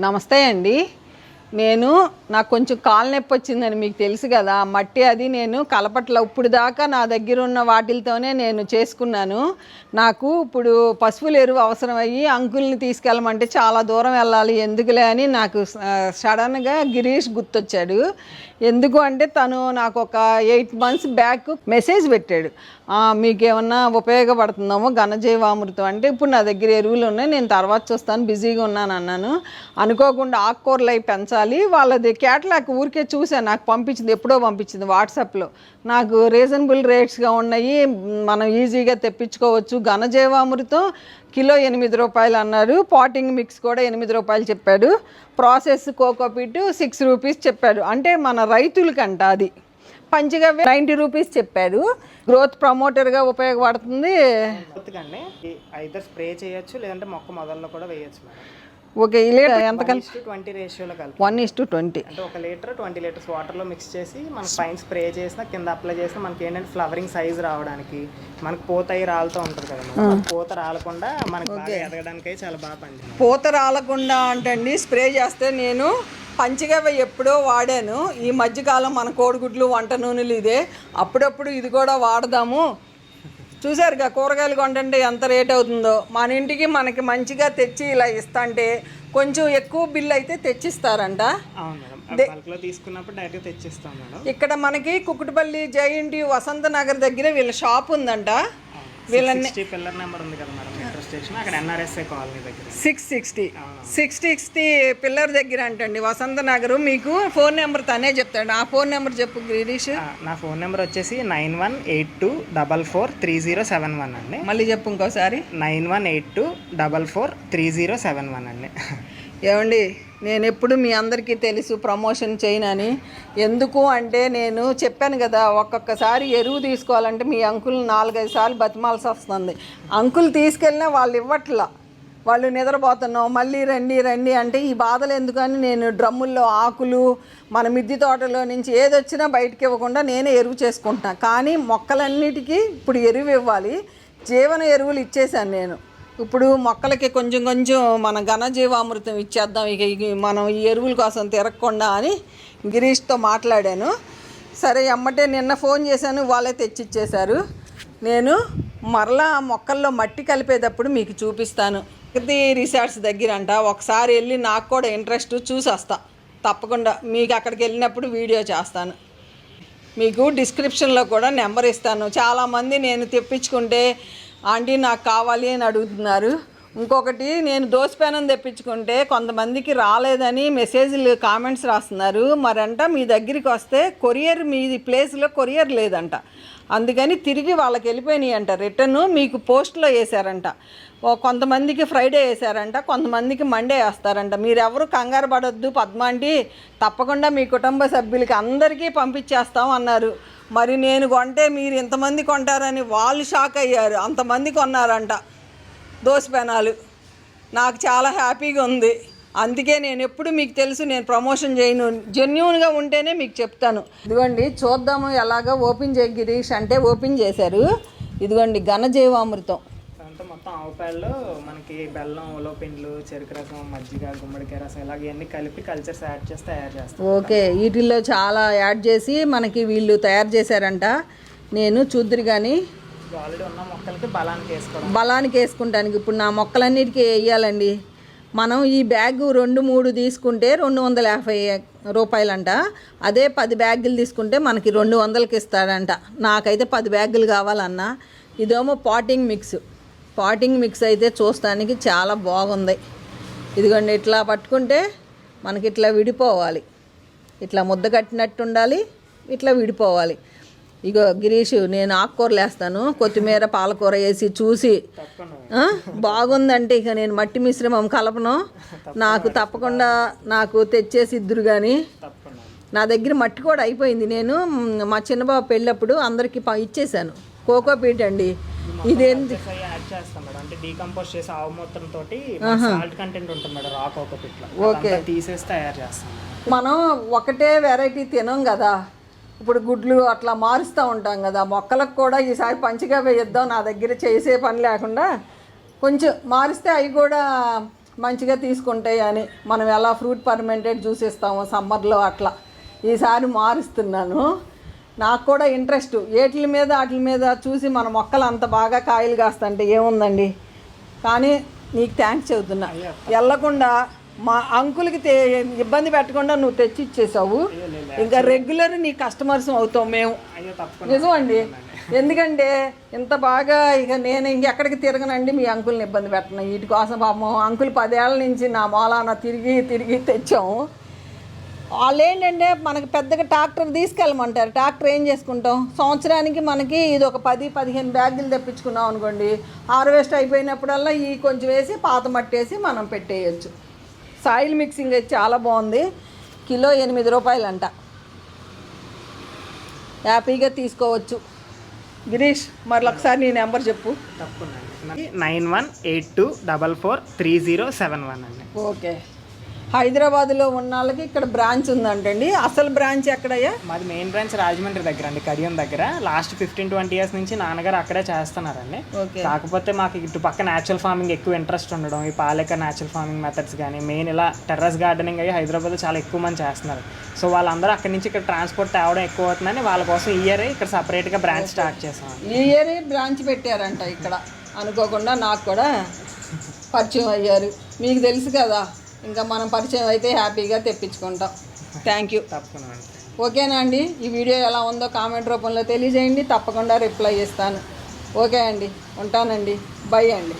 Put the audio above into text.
నమస్తే అండి. నేను నాకు కొంచెం కాలు నొప్పి వచ్చిందని మీకు తెలుసు కదా మట్టి అది నేను కలపట్ల ఇప్పుడు దాకా నా దగ్గర ఉన్న వాటిలతోనే నేను చేసుకున్నాను. నాకు ఇప్పుడు పశువుల ఎరువు అవసరం అయ్యి అంకుల్ని తీసుకెళ్ళమంటే చాలా దూరం వెళ్ళాలి ఎందుకులే అని నాకు సడన్గా గిరీష్ గుర్తొచ్చాడు. ఎందుకు అంటే తను నాకు ఒక ఎయిట్ మంత్స్ బ్యాక్ మెసేజ్ పెట్టాడు. మీకేమన్నా మీకు ఏమన్నా ఘనజీవామృతం అంటే ఇప్పుడు నా దగ్గర ఎరువులు ఉన్నాయి నేను తర్వాత చూస్తాను బిజీగా ఉన్నాను అన్నాను అనుకోకుండా ఆకుకూరలు అవి పెంచాలి వాళ్ళది క్యాటలాగ్ ఊరికే చూసాను నాకు పంపించింది ఎప్పుడో పంపించింది వాట్సాప్లో. నాకు రీజనబుల్ రేట్స్గా ఉన్నాయి. మనం ఈజీగా తెప్పించుకోవచ్చు. ఘనజీవామృతం కిలో ఎనిమిది రూపాయలు అన్నారు. పాటింగ్ మిక్స్ కూడా ఎనిమిది రూపాయలు చెప్పాడు. ప్రాసెస్ కోకోపీట్ సిక్స్ రూపీస్ చెప్పాడు. అంటే మన రైతులకంట అది. పంచగవ్య నైంటీ రూపీస్ చెప్పాడు. గ్రోత్ ప్రమోటర్గా ఉపయోగపడుతుంది. అయితే స్ప్రే చేయొచ్చు లేదంటే మొక్క మొదల్లో కూడా వేయచ్చు ఓకే ఇలా ఎంత కలిపి ట్వంటీ రేషియోలో కలిపి వన్ ఇస్ టు ట్వంటీ అంటే ఒక లీటర్ ట్వంటీ లీటర్స్ వాటర్లో మిక్స్ చేసి మనకి పైన స్ప్రే చేసిన కింద అప్లై చేసిన మనకి ఏంటంటే ఫ్లవరింగ్ సైజ్ రావడానికి మనకి పూత అయి రాలుతూ ఉంటుంది కదా మేడం. పూత రాలకుండా మనకి బాగా ఎదగడానికి చాలా బాగా పండింది పూత రాలకుండా అంటండి స్ప్రే చేస్తే నేను పంచగవ్వ ఎప్పుడో వాడాను. ఈ మధ్యకాలం మన కోడిగుడ్లు వంట నూనెలు ఇదే. అప్పుడప్పుడు ఇది కూడా వాడదాము. చూసారుగా కూరగాయలు కొంటుంటే ఎంత రేట్ అవుతుందో. మన ఇంటికి మనకి మంచిగా తెచ్చి ఇలా ఇస్తాంటే కొంచెం ఎక్కువ బిల్ అయితే తెచ్చిస్తారంట. తీసుకున్నప్పుడు తెచ్చిస్తాం ఇక్కడ మనకి కుకుటపల్లి జైంటి వసంత నగర్ దగ్గర వీళ్ళ షాప్ ఉందంట. సిక్స్టీ పిల్లర్ నెంబర్ ఉంది కదా మేడం మెట్రో స్టేషన్ అక్కడ ఎన్ఆర్ఎస్ఐ కాలనీ దగ్గర. Six sixty. Six sixty pillar దగ్గర అంటండి వసంత నగరు మీకు ఫోన్ నెంబర్ తనే చెప్తాడు. ఆ ఫోన్ నెంబర్ చెప్పు గిరీష్. నా ఫోన్ నెంబర్ వచ్చేసి nine one eight two double four three zero seven one అండి. మళ్ళీ చెప్పు ఇంకోసారి. Nine one eight two double four three zero seven one అండి. ఏమండి? నేను ఎప్పుడు మీ అందరికీ తెలుసు ప్రమోషన్ చేయనని. ఎందుకు అంటే నేను చెప్పాను కదా ఒక్కొక్కసారి ఎరువు తీసుకోవాలంటే మీ అంకుల్ నాలుగైదు సార్లు బతిమాల్సి వస్తుంది. అంకుల్ తీసుకెళ్ళినా వాళ్ళు ఇవ్వట్లా. వాళ్ళు నిద్రపోతున్నాం మళ్ళీ రండి రండి అంటే ఈ బాధలు ఎందుకని నేను డ్రమ్ముల్లో ఆకులు మన మిద్ది తోటలో నుంచి ఏది వచ్చినా బయటకి ఇవ్వకుండా నేనే ఎరువు చేసుకుంటున్నాను కానీ మొక్కలన్నిటికీ ఇప్పుడు ఎరువు ఇవ్వాలి. జీవన ఎరువులు ఇచ్చేసాను నేను. ఇప్పుడు మొక్కలకి కొంచెం కొంచెం మన ఘనజీవామృతం ఇచ్చేద్దాం. ఇక ఇక మనం ఈ ఎరువుల కోసం తిరగకుండా అని గిరీష్తో మాట్లాడాను. సరే ఎమ్మటే నిన్న ఫోన్ చేశాను వాళ్ళే తెచ్చిచ్చేశారు. నేను మరలా మొక్కల్లో మట్టి కలిపేటప్పుడు మీకు చూపిస్తాను. ఇది రిసార్ట్స్ దగ్గర అంట ఒకసారి వెళ్ళి నాకు కూడా ఇంట్రెస్ట్ చూసి వస్తా తప్పకుండా మీకు అక్కడికి వెళ్ళినప్పుడు వీడియో చేస్తాను. మీకు డిస్క్రిప్షన్లో కూడా నెంబర్ ఇస్తాను. చాలామంది నేను తెప్పించుకుంటే ఆంటీ నాకు కావాలి అని అడుగుతున్నారు. ఇంకొకటి నేను దోసపెనం తెప్పించుకుంటే కొంతమందికి రాలేదని మెసేజ్లు కామెంట్స్ రాస్తున్నారు. మరంట మీ దగ్గరికి వస్తే కొరియర్ మీ ప్లేస్లో కొరియర్ లేదంట. అందుకని తిరిగి వాళ్ళకి వెళ్ళిపోయినాయి అంట. రిటర్న్ మీకు పోస్ట్లో వేశారంట. కొంతమందికి ఫ్రైడే వేశారంట కొంతమందికి మండే వేస్తారంట. మీరెవరు కంగారు పడొద్దు పద్మాంటి. తప్పకుండా మీ కుటుంబ సభ్యులకి అందరికీ పంపించేస్తాం అన్నారు. మరి నేను కొంటే మీరు ఇంతమంది కొంటారని వాళ్ళు షాక్ అయ్యారు. అంతమంది కొన్నారంట. దోశ పెనాలు. నాకు చాలా హ్యాపీగా ఉంది. అందుకే నేను ఎప్పుడు మీకు తెలుసు నేను ప్రమోషన్ చేయను. జెన్యున్గా ఉంటేనే మీకు చెప్తాను. ఇదిగోండి చూద్దాము ఎలాగ ఓపెన్ చేయ గిరీష్ అంటే ఓపెన్ చేశారు. ఇదిగోండి ఘనజీవామృతం. మొత్తం ఆవు పేడలో మనకి బెల్లం ఉలవపిండ్లు చెరుకు రసం మజ్జిగ గుమ్మడికాయ రసం ఇలాగ ఇవన్నీ కలిపి కల్చర్స్ యాడ్ చేసి తయారు చేస్తాం. ఓకే వీటిల్లో చాలా యాడ్ చేసి మనకి వీళ్ళు తయారు చేశారంట. నేను చూద్దరు కానీ ఆల్రెడీ ఉన్న మొక్కలకి బలానికి వేసుకోవడం. బలానికి వేసుకుంటానికి ఇప్పుడు నా మొక్కలన్నిటికీ వేయాలండి. మనం ఈ బ్యాగ్ రెండు మూడు తీసుకుంటే రెండు వందల యాభై రూపాయలంట. అదే పది బ్యాగులు తీసుకుంటే మనకి రెండు వందలకి ఇస్తాడంట. నాకైతే పది బ్యాగులు కావాలన్నా. ఇదేమో పాటింగ్ మిక్స్. పాటింగ్ మిక్స్ అయితే చూస్తానికి చాలా బాగుంది. ఇదిగోండి ఇట్లా పట్టుకుంటే మనకి ఇట్లా విడిపోవాలి. ఇట్లా ముద్ద కట్టినట్టు ఉండాలి ఇట్లా విడిపోవాలి. ఇగో గిరీష్ నేను ఆకుకూరలు వేస్తాను కొత్తిమీర పాలకూర వేసి చూసి బాగుందంటే ఇక నేను మట్టి మిశ్రమం కలపను. నాకు తప్పకుండా నాకు తెచ్చేసి ఇద్దరు కానీ నా దగ్గర మట్టి కూడా అయిపోయింది. నేను మా చిన్నబాబు పెళ్ళప్పుడు అందరికీ ప- ఇచ్చేసాను. కోకోపీట్ అండి. ఇదేంటి యాడ్ చేస్తాం మేడం. అంటే డీకంపోజ్ చేసి ఆవు మూత్రం తోటి సాల్ట్ కంటెంట్ ఉంటుంది మేడం రాక్ ఓకే. తీసేసి తయారు చేస్తాం. మనం ఒకటే వెరైటీ తినం కదా. ఇప్పుడు గుడ్లు అట్లా మారుస్తూ ఉంటాం కదా. మొక్కలకు కూడా ఈసారి పంచిగా వేయిద్దాం. నా దగ్గర చేసే పని లేకుండా కొంచెం మారిస్తే అవి కూడా మంచిగా తీసుకుంటాయి అని మనం ఎలా ఫ్రూట్ పర్మెంటెడ్ జ్యూస్ ఇస్తామో సమ్మర్లో అట్లా. ఈసారి మారుస్తున్నాను. నాకు కూడా ఇంట్రెస్ట్. ఏట్ల మీద వాటి మీద చూసి మన మొక్కలు అంత బాగా కాయలు కాస్తంటే ఏముందండి? కానీ నీకు థ్యాంక్స్ చెబుతున్నా. వెళ్ళకుండా మా అంకులకి ఇబ్బంది పెట్టకుండా నువ్వు తెచ్చి ఇచ్చేసావు. ఇంకా రెగ్యులర్ నీ కస్టమర్స్ అవుతాం మేము. అయ్యో తప్పకుండా. నిజం అండి ఎందుకంటే ఇంత బాగా ఇక నేను ఇంకెక్కడికి తిరగనండి మీ అంకుల్ని ఇబ్బంది పెట్టను. వీటి కోసం పాపం అంకుల్ పదేళ్ళ నుంచి నా మూలాన తిరిగి తిరిగి తెచ్చాము. వాళ్ళు ఏంటంటే మనకి పెద్దగా ట్రాక్టర్ తీసుకెళ్ళమంటారు. ట్రాక్టర్ ఏం చేసుకుంటాం? సంవత్సరానికి మనకి ఇది ఒక పది పదిహేను బ్యాగులు తెప్పించుకున్నాం అనుకోండి. హార్వెస్ట్ అయిపోయినప్పుడల్లా ఈ కొంచెం వేసి పాత మట్టేసి మనం పెట్టేయచ్చు. సాయిల్ మిక్సింగ్ అయితే చాలా బాగుంది. కిలో ఎనిమిది రూపాయలంట. హ్యాపీగా తీసుకోవచ్చు. గిరీష్ మరి ఒకసారి నీ నెంబర్ చెప్పు. తప్పకుండా nine one eight two double four three zero seven one అండి. ఓకే. హైదరాబాద్లో ఉన్న వాళ్ళకి ఇక్కడ బ్రాంచ్ ఉందంటండి. అసలు బ్రాంచ్ ఎక్కడయ్యా? మాది మెయిన్ బ్రాంచ్ రాజమండ్రి దగ్గర అండి కడియం దగ్గర. లాస్ట్ ఫిఫ్టీన్ ట్వంటీ ఇయర్స్ నుంచి నాన్నగారు అక్కడే చేస్తున్నారండి. ఓకే. కాకపోతే మాకు ఇటు పక్క న్యాచురల్ ఫార్మింగ్ ఎక్కువ ఇంట్రెస్ట్ ఉండడం ఈ పాలేక న్యాచురల్ ఫార్మింగ్ మెథడ్స్ కానీ మెయిన్ ఇలా టెర్రస్ గార్డెనింగ్ అయ్యి హైదరాబాద్లో చాలా ఎక్కువ మంది చేస్తున్నారు. సో వాళ్ళందరూ అక్కడి నుంచి ఇక్కడ ట్రాన్స్పోర్ట్ తేవడం ఎక్కువ అవుతుందని వాళ్ళ కోసం ఈ ఇయర్ ఇక్కడ సపరేట్గా బ్రాంచ్ స్టార్ట్ చేసాం. ఈ ఇయర్ బ్రాంచ్ పెట్టారంట ఇక్కడ. అనుకోకుండా నాకు కూడా పరిచయం అయ్యారు. మీకు తెలుసు కదా ఇంకా మనం పరిచయం అయితే హ్యాపీగా తెప్పించుకుంటాం. థ్యాంక్ యూ తప్పకుండా ఓకేనా అండి? ఈ వీడియో ఎలా ఉందో కామెంట్ రూపంలో తెలియజేయండి. తప్పకుండా రిప్లై ఇస్తాను. ఓకే అండి. ఉంటానండి. బై అండి.